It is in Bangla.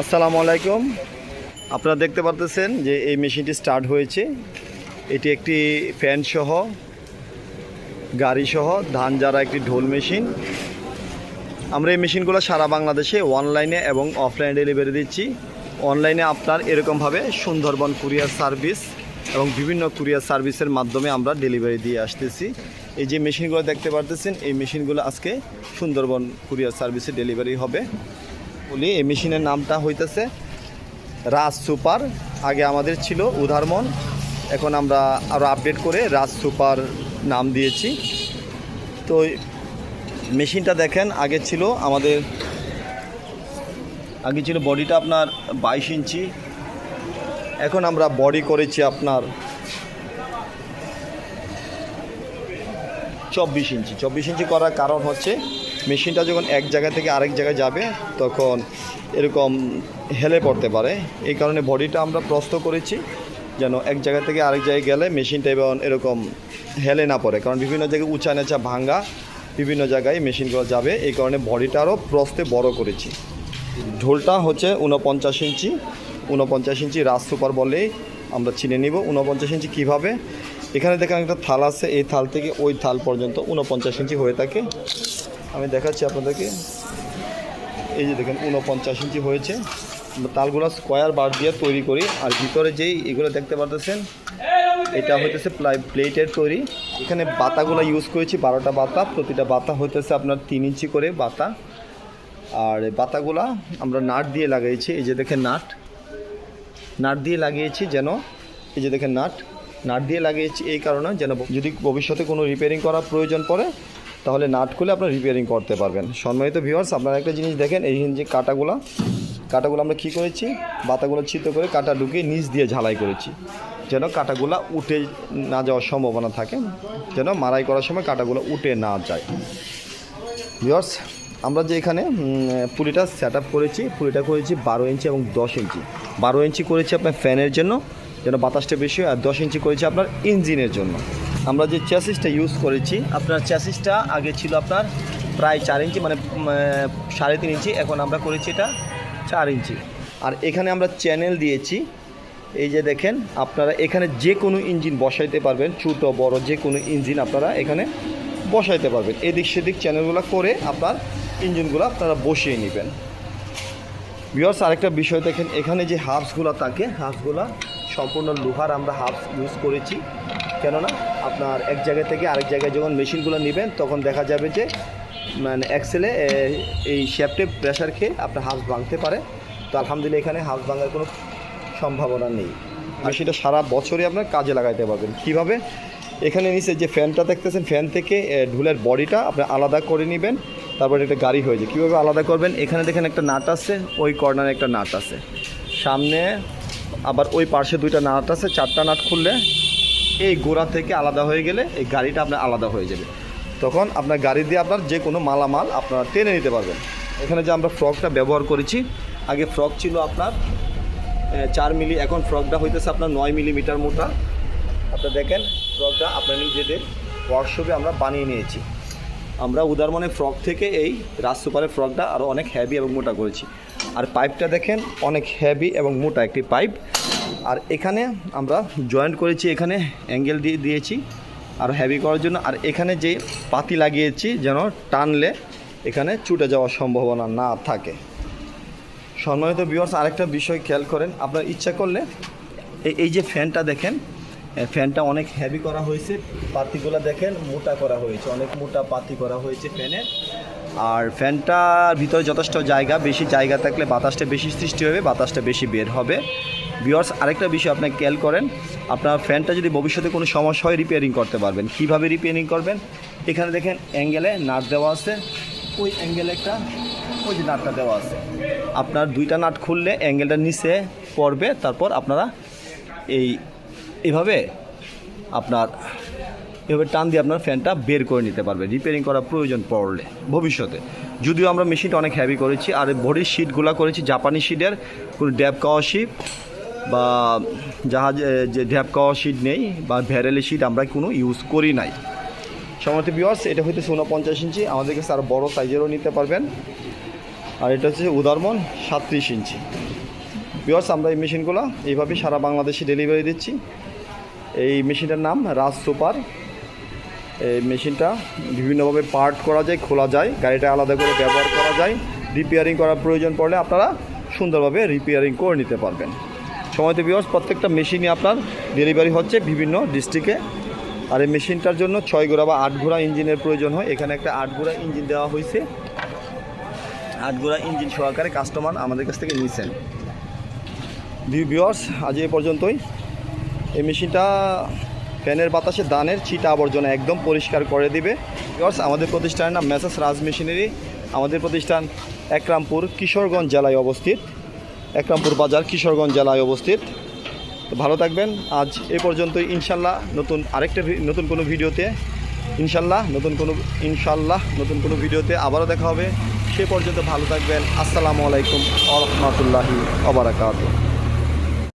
আসসালামু আলাইকুম। আপনারা দেখতে পারতেছেন যে এই মেশিনটি স্টার্ট হয়েছে। এটি একটি ফ্যান সহ, গাড়ি সহ, ধান যারা একটি ঢোল মেশিন। আমরা এই মেশিনগুলো সারা বাংলাদেশে অনলাইনে এবং অফলাইনে ডেলিভারি দিচ্ছি। অনলাইনে আপনার এরকমভাবে সুন্দরবন কুরিয়ার সার্ভিস এবং বিভিন্ন কুরিয়ার সার্ভিসের মাধ্যমে আমরা ডেলিভারি দিয়ে আসতেছি। এই যে মেশিনগুলো দেখতে পারতেছেন, এই মেশিনগুলো আজকে সুন্দরবন কুরিয়ার সার্ভিসে ডেলিভারি হবে। বলি এই মেশিনের নামটা হইতেছে রাজ সুপার। আগে আমাদের ছিল উদারমন এখন আমরা আরও আপডেট করে রাজ সুপার নাম দিয়েছি। তো মেশিনটা দেখেন, আগে ছিল আমাদের, আগে ছিল বডিটা আপনার বাইশ ইঞ্চি। এখন আমরা বডি করেছি আপনার চব্বিশ ইঞ্চি। চব্বিশ ইঞ্চি করার কারণ হচ্ছে মেশিনটা যখন এক জায়গা থেকে আরেক জায়গায় যাবে, তখন এরকম হেলে পড়তে পারে। এই কারণে বডিটা আমরা প্রস্ত করেছি, যেন এক জায়গা থেকে আরেক জায়গায় গেলে মেশিনটা এবং এরকম হেলে না পড়ে। কারণ বিভিন্ন জায়গায় উঁচা নেচা ভাঙ্গা বিভিন্ন জায়গায় মেশিনগুলো যাবে, এই কারণে বডিটা আরও প্রস্তে বড় করেছি। ঢোলটা হচ্ছে উনপঞ্চাশ ইঞ্চি। উনপঞ্চাশ ইঞ্চি রাজ সুপার বলেই আমরা চিনে নিব। উনপঞ্চাশ ইঞ্চি কীভাবে? এখানে দেখেন একটা থাল আছে, এই থাল থেকে ওই থাল পর্যন্ত উনপঞ্চাশ ইঞ্চি হয়ে থাকে। আমি দেখাচ্ছি আপনাদেরকে। এই যে দেখেন উনপঞ্চাশ ইঞ্চি হয়েছে। তালগুলো স্কোয়ার বার দিয়ে তৈরি করি। আর ভিতরে যেই এগুলো দেখতে পারতেছেন, এটা হইতেছে প্লাই প্লেটের তৈরি। এখানে বাতাগুলো ইউজ করেছি, বারোটা বাতা। প্রতিটা বাতা হইতেছে আপনার তিন ইঞ্চি করে বাতা। আর বাতাগুলা আমরা নাট দিয়ে লাগিয়েছি। এই যে দেখেন নাট। নাট দিয়ে লাগিয়েছি যেন, এই যে দেখেন নাট। নাট দিয়ে লাগিয়েছি এই কারণে যেন যদি ভবিষ্যতে কোনো রিপেয়ারিং করার প্রয়োজন পড়ে তাহলে নাট খুলে আপনারা রিপেয়ারিং করতে পারবেন। সম্মানিত ভিউয়ার্স আপনারা একটা জিনিস দেখেন, এই যে কাটাগুলা। কাটাগুলো আমরা কী করেছি? বাতাগুলো চিত্র করে কাটা ঢুকিয়ে নিচ দিয়ে ঝালাই করেছি। যেন কাটাগুলা উঠে না যাওয়ার সম্ভাবনা থাকে, যেন মারাই করার সময় কাটাগুলো উঠে না যায়। ভিউয়ার্স আমরা যে এখানে পুলিটা সেট আপ করেছি, পুলিটা করেছি বারো ইঞ্চি এবং দশ ইঞ্চি। বারো ইঞ্চি করেছি আপনার ফ্যানের জন্য, যেন বাতাসটা বেশি হয়, আর দশ ইঞ্চি করেছি আপনার ইঞ্জিনের জন্য। আমরা যে চ্যাসিসটা ইউজ করেছি, আপনার চ্যাসিসটা আগে ছিল আপনার প্রায় চার ইঞ্চি মানে সাড়ে তিন ইঞ্চি, এখন আমরা করেছি এটা চার ইঞ্চি। আর এখানে আমরা চ্যানেল দিয়েছি, এই যে দেখেন, আপনারা এখানে যে কোনো ইঞ্জিন বসাইতে পারবেন, ছোটো, বড় যে কোনো ইঞ্জিন আপনারা এখানে বসাইতে পারবেন। এদিক সেদিক চ্যানেলগুলো করে আপনার ইঞ্জিনগুলো আপনারা বসিয়ে নেবেন। বিয়ার্স আরেকটা বিষয় দেখেন, এখানে যে হাফসগুলো থাকে হাফসগুলো সম্পূর্ণ লোহার আমরা হাফস ইউজ করেছি। কেননা আপনার এক জায়গা থেকে আরেক জায়গায় যখন মেশিনগুলো নেবেন, তখন দেখা যাবে যে মানে অ্যাক্সেলে এই শ্যাফটে প্রেশার খেয়ে আপনার হাফস ভাঙতে পারে। তো আলহামদুলিল্লাহ এখানে হাফস ভাঙার কোনো সম্ভাবনা নেই। আর সেটা সারা বছরই আপনার কাজে লাগাইতে পারবেন। কীভাবে? এখানে নিচে যে ফ্যানটা দেখতেছেন ফ্যান থেকে ঢুলের বডিটা আপনি আলাদা করে নেবেন। তারপরে একটা গাড়ি হয়ে যায়। কীভাবে আলাদা করবেন? এখানে দেখেন একটা নাট আছে, ওই কর্নারে একটা নাট আছে। সামনে আবার ওই পাশে দুইটা নাট আছে, চারটা নাট খুললে এই গোড়া থেকে আলাদা হয়ে গেলে এই গাড়িটা আপনার আলাদা হয়ে যাবে। তখন আপনার গাড়ি দিয়ে আপনার যে কোনো মালামাল আপনারা টেনে নিতে পারবেন। এখানে যে আমরা ফ্রকটা ব্যবহার করেছি, আগে ফ্রক ছিল আপনার চার মিলি, এখন ফ্রকটা হইতেছে আপনার নয় মিলিমিটার মোটা। আপনারা দেখেন, ফ্রকটা আপনার নিজেদের ওয়ার্কশপে আমরা বানিয়ে নিয়েছি। আমরা উদারমনে ফ্রক থেকে এই রাজ সুপারের ফ্রকটা আরও অনেক হ্যাভি এবং মোটা করেছি। আর পাইপটা দেখেন, অনেক হ্যাভি এবং মোটা একটি পাইপ আর এখানে আমরা জয়েন্ট করেছি, এখানে অ্যাঙ্গেল দিয়ে দিয়েছি আর হ্যাভি করার জন্য। আর এখানে যে পাতি লাগিয়েছি যেন টানলে এখানে ছুটে যাওয়ার সম্ভাবনা না থাকে। সম্মানিত ভিউয়ার্স আরেকটা বিষয় খেয়াল করেন, আপনার ইচ্ছা করলে এই এই যে ফ্যানটা দেখেন ফ্যানটা অনেক হ্যাভি করা হয়েছে, পাতিগুলো দেখেন মোটা করা হয়েছে, অনেক মোটা পাতি করা হয়েছে ফ্যানের আর ফ্যানটার ভিতরে যথেষ্ট জায়গা, বেশি জায়গা থাকলে বাতাসটা বেশি সৃষ্টি হবে, বাতাসটা বেশি বের হবে। ভিউয়ার্স আরেকটা বিষয় আপনি খেয়াল করেন, আপনার ফ্যানটা যদি ভবিষ্যতে কোনো সমস্যা হয় রিপেয়ারিং করতে পারবেন। কীভাবে রিপেয়ারিং করবেন? এখানে দেখেন অ্যাঙ্গেলে নাট দেওয়া আছে। ওই অ্যাঙ্গেলে একটা, ওই যে নাটটা দেওয়া আছে। আপনার দুইটা নাট খুললে অ্যাঙ্গেলটা নিচে পড়বে, তারপর আপনারা এই, এভাবে আপনার, এভাবে টান দিয়ে আপনার ফ্যানটা বের করে নিতে পারবে রিপেয়ারিং করার প্রয়োজন পড়লে, ভবিষ্যতে। যদিও আমরা মেশিনটা অনেক হ্যাভি করেছি, আর বডির শিটগুলো করেছি জাপানি শিটের কোনো ড্যাব কাওয়া শিট বা জাহাজ যে ড্যাব কাওয়া শিট নেই বা ভ্যারেলি শিট আমরা কোনো ইউজ করি নাই। সমর্থ বিওয়ার্স এটা হইতেছে উনপঞ্চাশ ইঞ্চি। আমাদের কাছে আরও বড়ো সাইজেরও নিতে পারবেন। আর এটা হচ্ছে উদারমন সাতত্রিশ ইঞ্চি। বিয়ার্স আমরা এই মেশিনগুলো এইভাবে সারা বাংলাদেশে ডেলিভারি দিচ্ছি। এই মেশিনটার নাম রাজ সুপার। এই মেশিনটা বিভিন্নভাবে পার্ট করা যায়, খোলা যায়, গাড়িটা আলাদা করে ব্যবহার করা যায় রিপেয়ারিং করার প্রয়োজন পড়লে আপনারা সুন্দরভাবে রিপেয়ারিং করে নিতে পারবেন। সময়তে বিয়ার্স প্রত্যেকটা মেশিনই আপনার ডেলিভারি হচ্ছে বিভিন্ন ডিস্ট্রিক্টে আর এই মেশিনটার জন্য ছয় ঘোড়া বা আট ঘোড়া ইঞ্জিনের প্রয়োজন হয়। এখানে একটা আট ঘোড়া ইঞ্জিন দেওয়া হয়েছে। আট ঘোড়া ইঞ্জিন সহকারে কাস্টমার আমাদের কাছ থেকে নিয়েছেন ভিউয়ার্স আজ এ পর্যন্তই। এই মেশিনটা ফ্যানের বাতাসে দানের ছিটা আবর্জনা একদম পরিষ্কার করে দিবে। ভিউয়ার্স আমাদের প্রতিষ্ঠানের নাম মেসাস রাজ মেশিনারি। আমাদের প্রতিষ্ঠান একরামপুর, কিশোরগঞ্জ জেলায় অবস্থিত। একরামপুর বাজার, কিশোরগঞ্জ জেলায় অবস্থিত। তো ভালো থাকবেন। আজ এ পর্যন্ত ইনশাল্লাহ নতুন আরেকটা নতুন কোনো ভিডিওতে ইনশাল্লাহ নতুন কোনো ইনশাল্লাহ নতুন কোনো ভিডিওতে আবারও দেখা হবে। সে পর্যন্ত ভালো থাকবেন। আসসালামু আলাইকুম আ রহমতুল্লাহি আবরাকাত